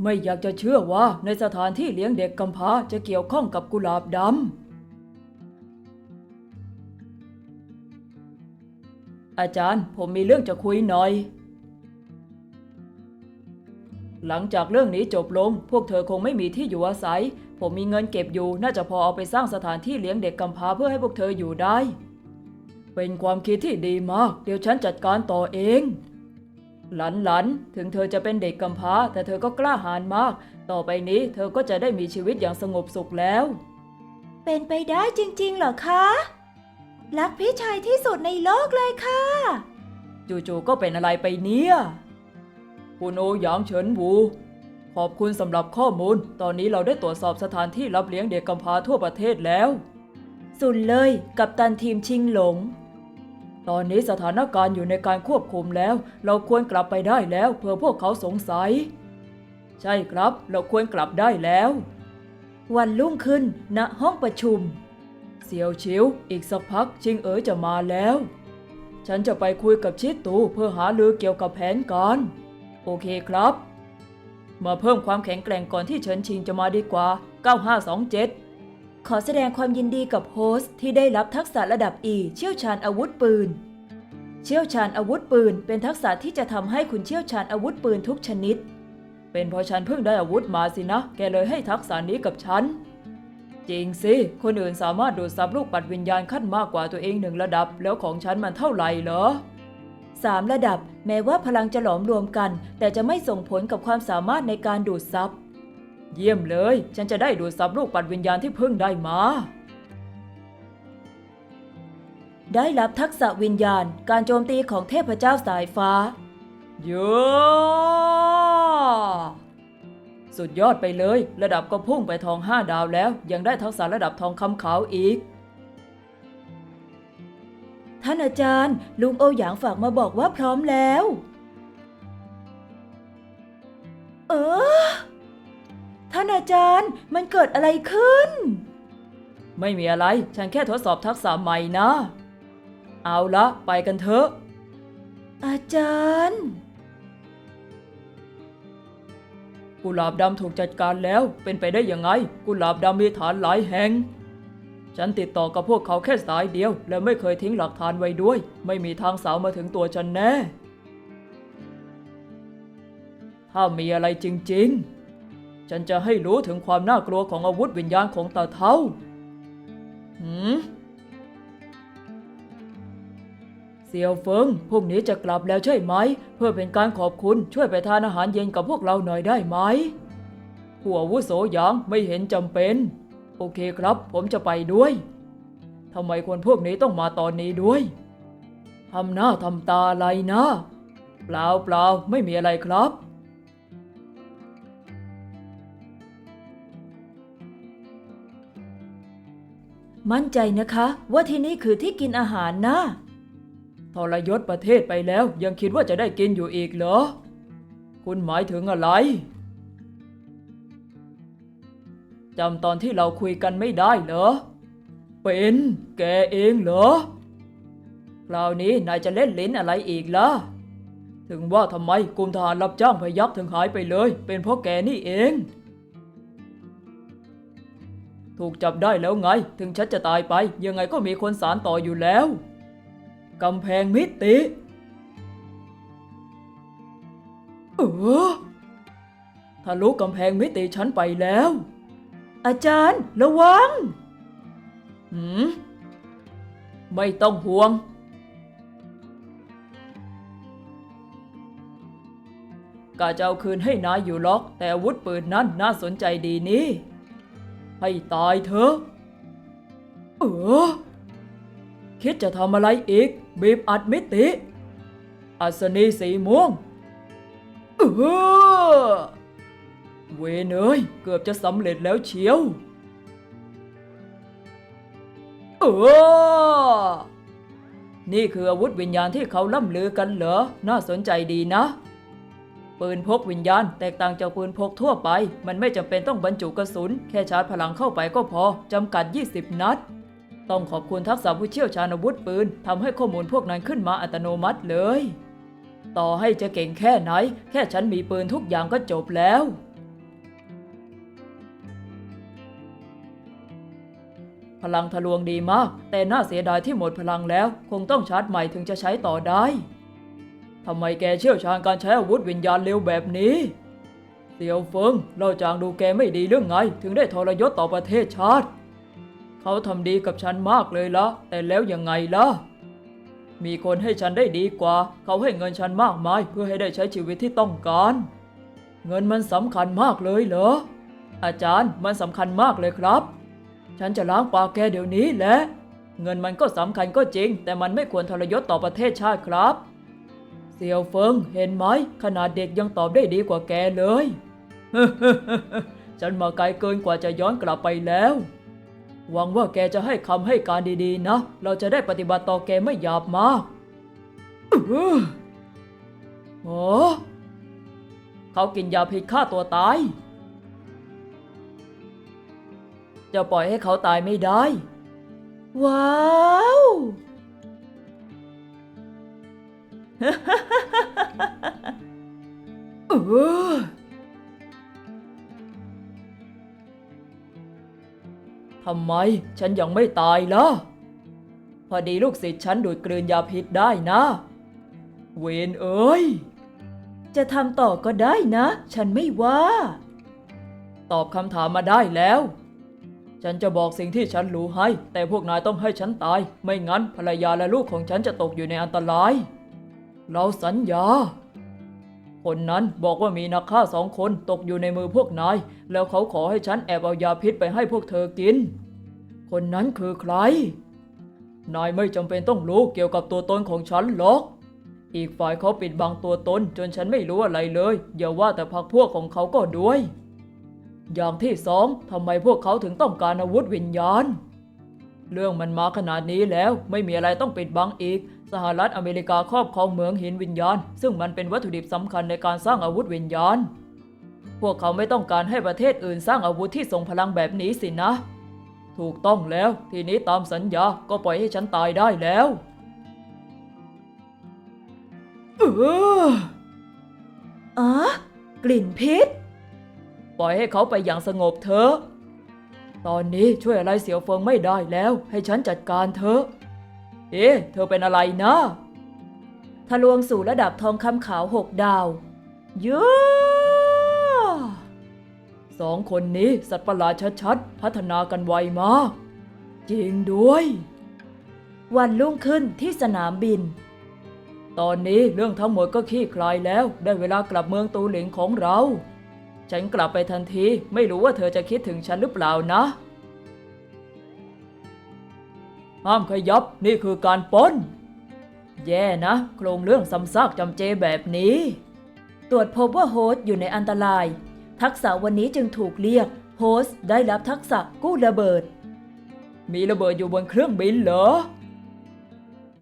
ไม่อยากจะเชื่อว่าในสถานที่เลี้ยงเด็กกำพร้าจะเกี่ยวข้องกับกุหลาบดำ อาจารย์ผมมีเรื่องจะคุยหน่อย หลังจากเรื่องนี้จบลง พวกเธอคงไม่มีที่อยู่อาศัย ผมมีเงินเก็บอยู่น่าจะพอเอาไปสร้างสถานที่เลี้ยงเด็กกำพร้าเพื่อให้พวกเธออยู่ได้ เป็นความคิดที่ดีมาก เดี๋ยวฉันจัดการต่อเอง หลันหลันๆถึงเธอจะเป็นเด็กกำพร้า แต่เธอก็กล้าหาญมาก ต่อไปนี้เธอก็จะได้มีชีวิตอย่างสงบสุขแล้ว เป็นไปได้จริงๆเหรอคะ รักพี่ชายที่สุดในโลกเลยค่ะ จู่ๆก็เป็นอะไรไปเนี่ยคุณโอหยางเฉินหูขอบคุณสำหรับข้อมูล ตอนนี้เราได้ตรวจสอบสถานที่รับเลี้ยงเด็กกำพร้าทั่วประเทศแล้ว สุดเลย กับตันทีมชิงหลง ตอนนี้สถานการณ์อยู่ในการควบคุมแล้ว เราควรกลับไปได้แล้วเพื่อพวกเขาสงสัย ใช่ครับ เราควรกลับได้แล้ว วันรุ่งขึ้นณห้องประชุม เสี่ยวชิว อีกสักพักชิงเอ๋ยจะมาแล้ว ฉันจะไปคุยกับชิดตูเพื่อหารือเกี่ยวกับแผนการโอเคครับ มาเพิ่มความแข็งแกร่งก่อนที่เฉินชิงจะมาดีกว่า 9527 ขอแสดงความยินดีกับโฮสต์ที่ได้รับทักษะระดับ E เชี่ยวชาญอาวุธปืน เชี่ยวชาญอาวุธปืน เป็นทักษะที่จะทำให้คุณเชี่ยวชาญอาวุธปืนทุกชนิด เป็นเพราะฉันเพิ่งได้อาวุธมาสินะ แกเลยให้ทักษะนี้กับฉัน จริงสิ คนอื่นสามารถดูดซับลูกปัดวิญญาณขั้นมากกว่าตัวเองหนึ่งระดับ แล้วของฉันมันเท่าไหร่เหรอ3ระดับ แม้ว่าพลังจะหลอมรวมกัน แต่จะไม่ส่งผลกับความสามารถในการดูดซับ เยี่ยมเลย ฉันจะได้ดูดซับลูกปัดวิญญาณที่เพิ่งได้มา ได้รับทักษะวิญญาณการโจมตีของเทพเจ้าสายฟ้าเยอะสุดยอดไปเลย ระดับก็พุ่งไปทองห้าดาวแล้ว ยังได้ทักษะระดับทองคำขาวอีก ท่านอาจารย์ ลุงโอหยางฝากมาบอกว่าพร้อมแล้ว เออ อาจารย์ มันเกิดอะไรขึ้น ไม่มีอะไร ฉันแค่ทดสอบทักษะใหม่นะ เอาละไปกันเถอะ อาจารย์ กุหลาบดำถูกจัดการแล้ว เป็นไปได้ยังไง กุหลาบดำมีฐานหลายแห่ง ฉันติดต่อกับพวกเขาแค่สายเดียว และไม่เคยทิ้งหลักฐานไว้ด้วย ไม่มีทางสาวมาถึงตัวฉันแน่ ถ้ามีอะไรจริง ๆ ฉันจะให้รู้ถึงความน่ากลัวของอาวุธวิญญาณของตาเทาหืมเสี่ยวเฟิงพวกนี้จะกลับแล้วใช่ไหม เพื่อเป็นการขอบคุณช่วยไปทานอาหารเย็นกับพวกเราหน่อยได้ไหมผู้อาวุโสหยางไม่เห็นจำเป็น โอเคครับ ผมจะไปด้วยทำไมคนพวกนี้ต้องมาตอนนี้ด้วยทำหน้าทำตาอะไรนะ เปล่าเปล่าไม่มีอะไรครับ มั่นใจนะคะว่าที่นี่คือที่กินอาหารนะทรยศประเทศไปแล้วยังคิดว่าจะได้กินอยู่อีกเหรอ คุณหมายถึงอะไรจำตอนที่เราคุยกันไม่ได้เหรอ เป็นแกเองเหรอ คราวนี้นายจะเล่นลิ้นอะไรอีกล่ะ ถึงว่าทำไมกลุ่มทหารรับจ้างพยักถึงหายไปเลย เป็นเพราะแกนี่เอง ถูกจับได้แล้วไง ถึงฉันจะตายไป ยังไงก็มีคนสารต่ออยู่แล้วกำแพงมิติเออทะลุกำแพงมิติฉันไปแล้ว อาจารย์ระวังหืมไม่ต้องห่วง กาจะเอาคืนให้นายอยู่ล็อก แต่อาวุธปืนนั้นน่าสนใจดีนี่ ให้ตายเถอะ เออ คิดจะทำอะไรอีก บีบอัดมิติ อัศนีสีม่วง เออ เวเอ้ยเกือบจะสำเร็จแล้วเชียว เออ นี่คืออาวุธวิญญาณที่เขาล่ำลือกันเหรอ น่าสนใจดีนะ ปืนพกวิญญาณ แตกต่างจากปืนพกทั่วไป มันไม่จำเป็นต้องบรรจุกระสุน แค่ชาร์จพลังเข้าไปก็พอ จำกัด 20 นัด ต้องขอบคุณทักษะผู้เชี่ยวชาญอาวุธปืน ทำให้ข้อมูลพวกนั้นขึ้นมาอัตโนมัติเลย ต่อให้จะเก่งแค่ไหน แค่ฉันมีปืนทุกอย่างก็จบแล้วพลังทะลวงดีมาก แต่น่าเสียดายที่หมดพลังแล้ว คงต้องชาร์จใหม่ถึงจะใช้ต่อได้ ทำไมแกเชี่ยวชาญการใช้อาวุธวิญญาณเร็วแบบนี้เสี่ยวเฟิงเราจางดูแกไม่ดีเรื่องไง ถึงได้ทรยศต่อประเทศชาติ เขาทำดีกับฉันมากเลยละแต่แล้วยังไงล่ะ มีคนให้ฉันได้ดีกว่า เขาให้เงินฉันมากมายเพื่อให้ได้ใช้ชีวิตที่ต้องการ เงินมันสำคัญมากเลยเหรอ อาจารย์มันสำคัญมากเลยครับ ฉันจะล้างปากแกเดี๋ยวนี้แหละ เงินมันก็สำคัญก็จริง แต่มันไม่ควรทรยศต่อประเทศชาติครับ เสี่ยวเฟิงเห็นไหมขนาดเด็กยังตอบได้ดีกว่าแกเลย ฉันมาไกลเกินกว่าจะย้อนกลับไปแล้ว หวังว่าแกจะให้คำให้การดีๆนะ เราจะได้ปฏิบัติต่อแกไม่หยาบมากอื้อโอ้เขากินยาพิษฆ่าตัวตาย จะปล่อยให้เขาตายไม่ได้ ว้าว เออทำไมฉันยังไม่ตายล่ะ พอดีลูกศิษย์ฉันดูดกลืนยาพิษได้นะ เวนเอ้ย จะทำต่อก็ได้นะ ฉันไม่ว่า ตอบคำถามมาได้แล้ว ฉันจะบอกสิ่งที่ฉันรู้ให้ แต่พวกนายต้องให้ฉันตาย ไม่งั้นภรรยาและลูกของฉันจะตกอยู่ในอันตราย เราสัญญา คนนั้นบอกว่ามีนักฆ่าสองคนตกอยู่ในมือพวกนาย แล้วเขาขอให้ฉันแอบเอายาพิษไปให้พวกเธอกิน คนนั้นคือใคร นายไม่จำเป็นต้องรู้เกี่ยวกับตัวตนของฉันหรอก อีกฝ่ายเขาปิดบังตัวตนจนฉันไม่รู้อะไรเลย อย่าว่าแต่พักพวกของเขาก็ด้วย อย่างที่สองทำไมพวกเขาถึงต้องการอาวุธวิญญาณ เรื่องมันมาขนาดนี้แล้วไม่มีอะไรต้องปิดบังอีก สหรัฐอเมริกาครอบครองเหมืองหินวิญญาณ ซึ่งมันเป็นวัตถุดิบสำคัญในการสร้างอาวุธวิญญาณ พวกเขาไม่ต้องการให้ประเทศอื่นสร้างอาวุธที่ทรงพลังแบบนี้สินะ ถูกต้องแล้ว ทีนี้ตามสัญญาก็ปล่อยให้ฉันตายได้แล้วเอออ๋อกลิ่นพิษ ปล่อยให้เขาไปอย่างสงบเถอะ ตอนนี้ช่วยอะไรเสียวเฟิงไม่ได้แล้ว ให้ฉันจัดการเถอะ เอ๊ะ เธอเป็นอะไรนะทะลวงสู่ระดับทองคำขาวหกดาวเยอะสองคนนี้สัตว์ประหลาดชัดๆ พัฒนากันไวมาก จริงด้วย วันรุ่งขึ้นที่สนามบิน ตอนนี้เรื่องทั้งหมดก็คลี่คลายแล้ว ได้เวลากลับเมืองตูหลิงของเรา ฉันกลับไปทันที ไม่รู้ว่าเธอจะคิดถึงฉันหรือเปล่านะ ห้ามขยับนี่คือการปล้น แย่นะ โครงเรื่องซ้ำซากจำเจแบบนี้ ตรวจพบว่าโฮสต์อยู่ในอันตราย ทักษะวันนี้จึงถูกเรียก โฮสต์ได้รับทักษะกู้ระเบิด มีระเบิดอยู่บนเครื่องบินเหรอ